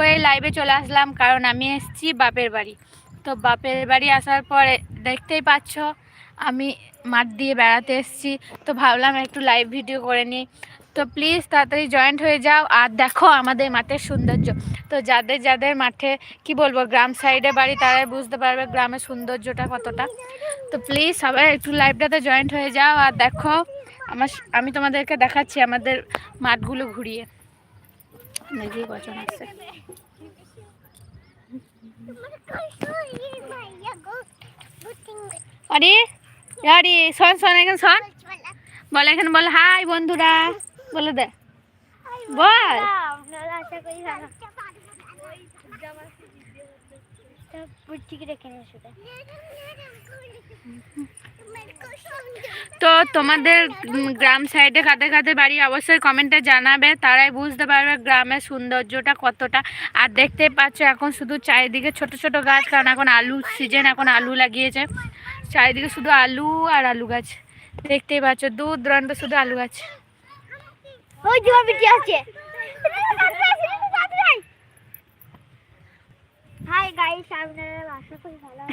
করে লাইভে চলে আসলাম, কারণ আমি এসেছি বাপের বাড়ি। তো বাপের বাড়ি আসার পরে দেখতেই পাচ্ছ, আমি মাঠ দিয়ে বেড়াতে এসেছি। তো ভাবলাম একটু লাইভ ভিডিও করে নিই। তো প্লিজ তাড়াতাড়ি জয়েন্ট হয়ে যাও আর দেখো আমাদের মাঠের সৌন্দর্য। তো যাদের যাদের মাঠে, কি বলব, গ্রাম সাইডে বাড়ি, তারাই বুঝতে পারবে গ্রামের সৌন্দর্যটা কতটা। তো প্লিজ সবাই একটু লাইভটাতে জয়েন্ট হয়ে যাও আর দেখো, আমার আমি তোমাদেরকে দেখাচ্ছি আমাদের মাঠগুলো ঘুরিয়ে। দেখি কজন আছে। আরে আরে, শোন শোন, এখন শোন। বল, এখন বল, হাই বন্ধুরা, বলে দে। বল। তো তোমাদের গ্রাম সাইডে কাদের কাদের বাড়ি অবশ্যই কমেন্টে জানাবে তারাই বুঝতে পারবে গ্রামের সৌন্দর্যটা কতটা। আর দেখতে পাচ্ছ এখন শুধু চারিদিকে ছোট ছোট গাছ কারণ এখন আলু সিজন এখন আলু লাগিয়েছে। চারিদিকে শুধু আলু আর আলু গাছ। দেখতেই পাচ্ছ দূর দূরান্ত শুধু আলু গাছ। ওই আছে। হাই গাইস আপনারা আশা করি ভালো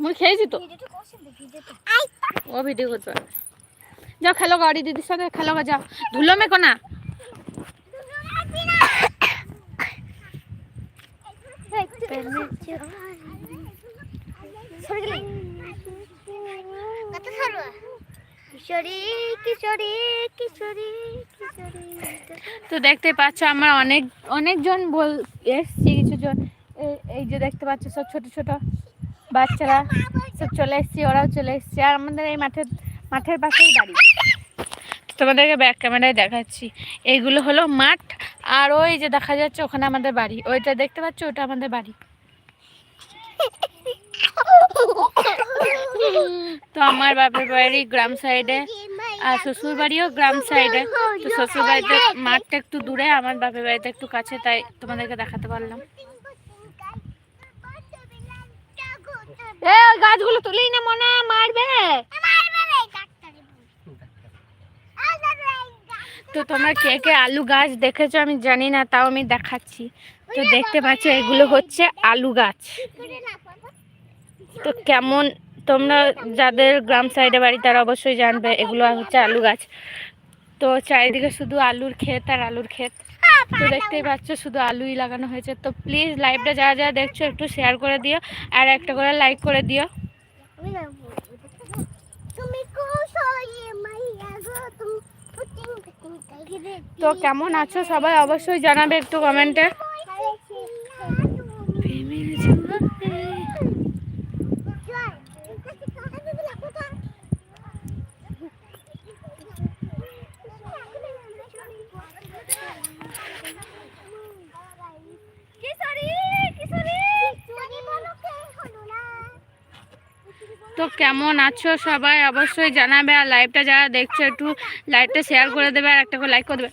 করছেন ভিডিওটা ও ভিডিও করতে যাও খেলো গাড়ি দিদির সাথে খেলো যাও। ধুলো মেকো না কিশোরী কিশোরী কিশোরী কিশোরী তো দেখতে পাচ্ছ আমরা অনেক, অনেকজন বল এসছি, কিছুজন এই- যে দেখতে পাচ্ছ সব ছোট ছোট বাচ্চারা সব চলে এসছি, ওরাও চলে এসছে, আর আমাদের এই মাঠের মাঠের পাশেই বাড়ি। তোমাদেরকে ব্যাক ক্যামেরায় দেখাচ্ছি। এইগুলো হলো মাঠ, আর ওই যে দেখা যাচ্ছে ওখানে আমাদের বাড়ি, ওইটা দেখতে পাচ্ছ? ওটা আমাদের বাড়ি। তো আমার বাপের বাড়ি গ্রাম সাইডে আর শ্বশুর বাড়িও গ্রাম সাইডে। তো শ্বশুর বাড়িতে মাঠটা একটু দূরে আমার বাপের বাড়িতে একটু কাছে তাই তোমাদেরকে দেখাতে পারলাম। গাছগুলো তুলেই না মনে মারবে। তো তোমরা কে কে আলু গাছ দেখেছ আমি জানি না তাও আমি দেখাচ্ছি। তো দেখতে পাচ্ছ এগুলো হচ্ছে আলু গাছ। তো কেমন তোমরা যাদের গ্রাম সাইডে বাড়ি তারা অবশ্যই জানবে এগুলো হচ্ছে আলু গাছ। তো চারিদিকে শুধু আলুর ক্ষেত আর আলুর ক্ষেত। তো দেখতেই পাচ্ছ শুধু আলুই লাগানো হয়েছে। তো প্লিজ লাইভটা যারা যারা দেখছ একটু শেয়ার করে দিও আর একটা করে লাইক করে দিও। তো কেমন আছো সবাই অবশ্যই জানাবে একটু কমেন্টে কেমন আছো সবাই অবশ্যই জানাবে আর লাইভটা যারা দেখছ একটু লাইভটা শেয়ার করে দেবে আর একটা করে লাইক করে দেবে।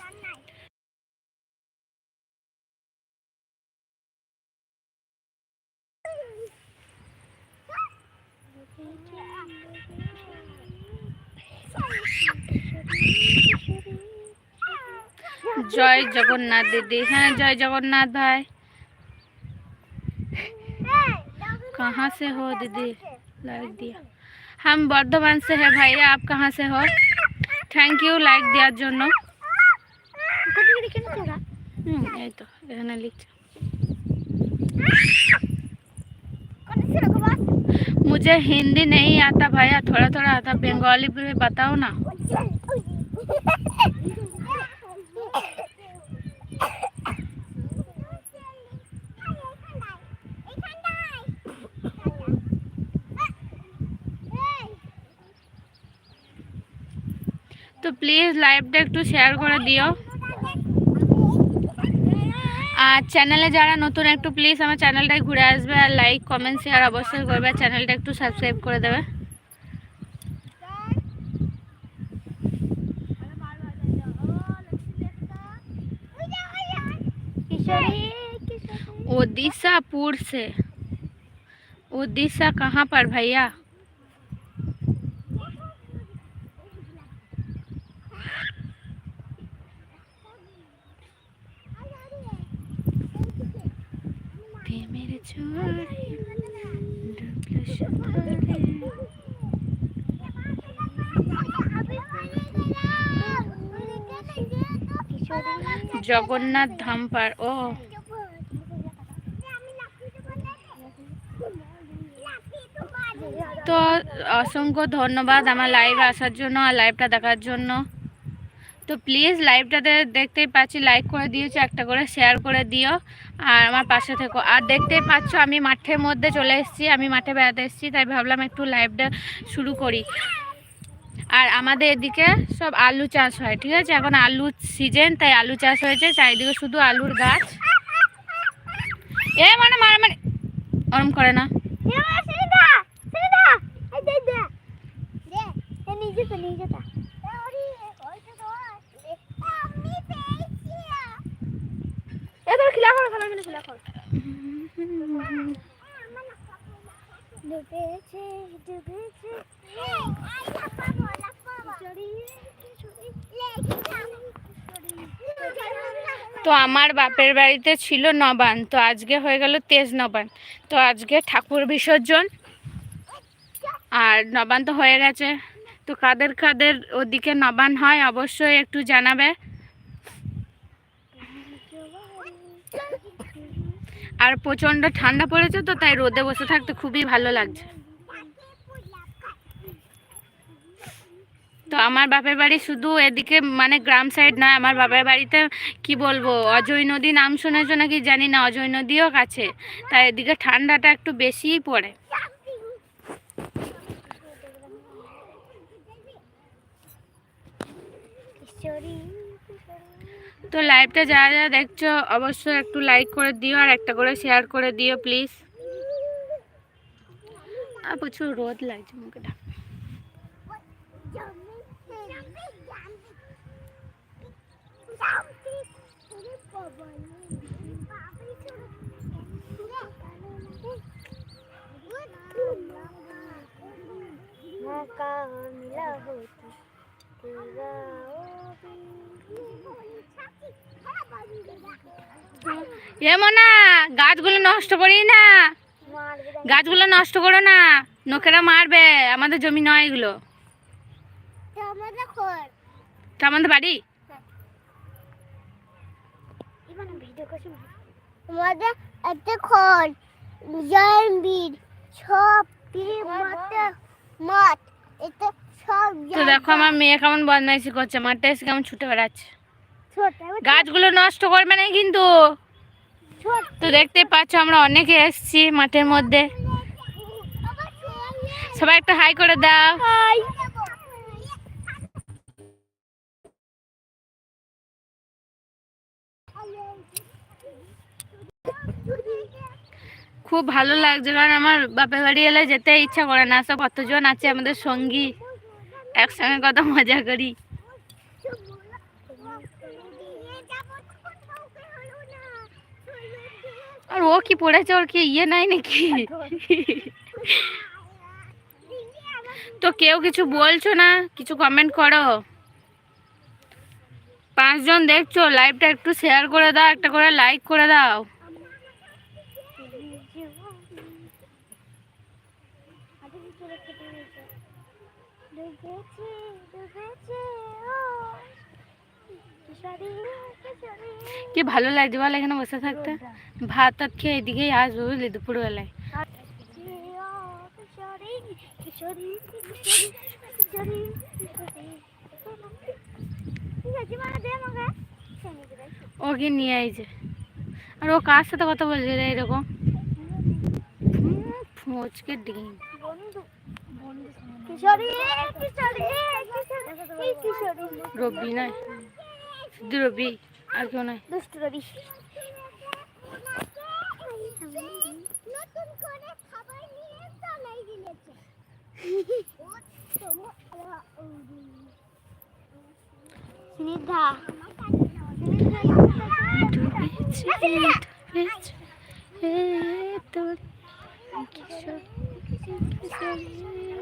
জয় জগন্নাথ দিদি হ্যাঁ জয় জগন্নাথ ভাই। কাহা সে হো দিদি লাইক দিয়া हम बर्धमान से है भैया आप कहाँ से हो থ্যাংক ইউ লাইক দেওয়ার জন্য হুম এই তো এখানে লিখছে मुझे हिंदी नहीं आता भैया थोड़ा थोड़ा आता बंगाली भी बताओ ना প্লিজ লাইভটা একটু শেয়ার করে দিও আর চ্যানেলে যারা নতুন একটু প্লিজ আমার চ্যানেলটায় ঘুরে আসবে আর লাইক কমেন্ট শেয়ার অবশ্যই করবে আর চ্যানেলটা একটু সাবস্ক্রাইব করে দেবে কিশোরী उड़ीसापुर से उड़ीसा कहाँ पर भैया জগন্নাথ ধাম পার, ও। তো, অসংখ্য ধন্যবাদ আমার লাইভে আসার জন্য আর লাইভটা দেখার জন্য। তো প্লিজ লাইভটাতে দেখতেই পাচ্ছি লাইক করে দিয়েছ, একটা করে শেয়ার করে দিও। আর আমার পাশে থেকো। আর দেখতেই পাচ্ছ, আমি মাঠের মধ্যে চলে এসেছি, আমি মাঠে বেড়াতে এসেছি, তাই ভাবলাম একটু লাইভটা শুরু করি। আর আমাদের এদিকে সব আলু চাষ হয় ঠিক আছে এখন আলু সিজন তাই আলু চাষ হয়েছে চারিদিকে শুধু আলুর গাছ এ মানে মার মানে ওরম করে না ডুবেছে ডুবেছে তো আমার বাপের বাড়িতে ছিল নবান তো আজকে হয়ে গেল তেজ নবান তো আজকে ঠাকুর বিসর্জন। আর নবান তো হয়ে গেছে। তো কাদের কাদের ওদিকে নবান হয় অবশ্যই একটু জানাবে। আর প্রচণ্ড ঠান্ডা পড়েছে তো তাই রোদে বসে থাকতে খুবই ভালো লাগছে। তো আমার বাপের বাড়ি শুধু এদিকে মানে গ্রাম সাইড নয়, আমার বাপের বাড়িতে কি বলব? অজয় নদী নাম শুনেছো নাকি জানি না, অজয় নদীও কাছে। তাই এদিকে ঠান্ডাটা একটু বেশিই পড়ে। তো লাইভটা যারা যারা দেখছ, অবশ্যই একটু লাইক করে দিও আর একটা করে শেয়ার করে দিও প্লিজ আর প্রচুর রোদ লাগছে মুখে ঢাকা मौका मिला होता तेरा ओ এ মনা গাছগুলো নষ্ট করি না গাছগুলো নষ্ট করো না নোকেরা মারবে আমাদের জমি নয় এগুলো আমাদের খোর তো আমাদের বাড়ি আমাদের একটা খোর জয়েন বীর সব মাঠে এটা সব তো দেখো আমার মেয়ে কেমন বদমাইশি করছে মাঠে এসে কেমন ছুটে বেড়াচ্ছে। গাছগুলো নষ্ট করবে না কিন্তু। তো দেখতে পাচ্ছ আমরা অনেকে এসেছি মাঠের মধ্যে। সবাই একটা হাই করে দাও। খুব ভালো লাগছে, কারণ আমার বাপের বাড়ি এলে যেতে ইচ্ছা করে না। সব কতজন আছে আমাদের সঙ্গী, একসঙ্গে কত মজা করি। আর ও কি পড়েছে? ওর কি ইয়ে নাই নাকি? তো কেউ কিছু বলছো না? কিছু কমেন্ট করো। পাঁচজন দেখছ লাইভটা একটু শেয়ার করে দাও, একটা করে লাইক করে দাও। কি ভালো লাগছে বল এখানে বসে থাকতে ভাত টাত খেয়ে এদিকেই আসব বুঝলি দুপুরবেলায় ওকে নিয়ে আইছে আর ও কার সাথে কথা বলছে রে এরকম ফুচকে ডিম রবি নাই শুধু রবি আর কেউ নাই দুষ্ট রবি স্নিধা তোর কিশোর কিশোর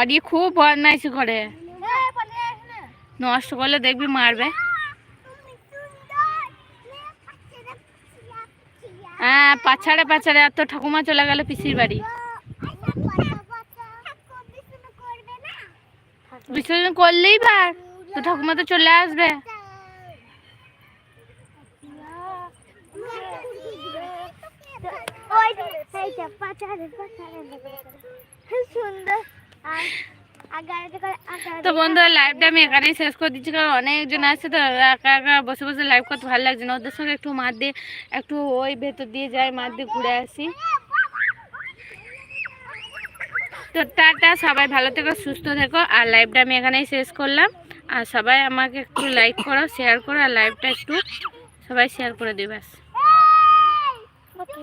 অরি খুব বদমাইশি করে নষ্ট করলে দেখবি মারবে। হ্যাঁ পাছাড়ে পাছাড়ে। আর তো ঠাকুমা চলে গেল পিসির বাড়ি। বিসর্জন করলেই পার তো ঠাকুমা তো চলে আসবে। সুন্দর। তো বন্ধুরা লাইভটা আমি এখানেই শেষ করে দিচ্ছি, কারণ অনেকজন আসছে তো, একা একা বসে বসে লাইভ করতে ভালো লাগছে না। ওদের সঙ্গে একটু মাঠ দিয়ে, একটু ওই ভেতর দিয়ে যাই, মাঠ দিয়ে ঘুরে আসি। তো টাটা, সবাই ভালো থেকো, সুস্থ থেকো, আর লাইভটা আমি এখানেই শেষ করলাম। আর সবাই আমাকে একটু লাইক করো শেয়ার করো, আর লাইভটা একটু সবাই শেয়ার করে দিই ব্যাস। ওকে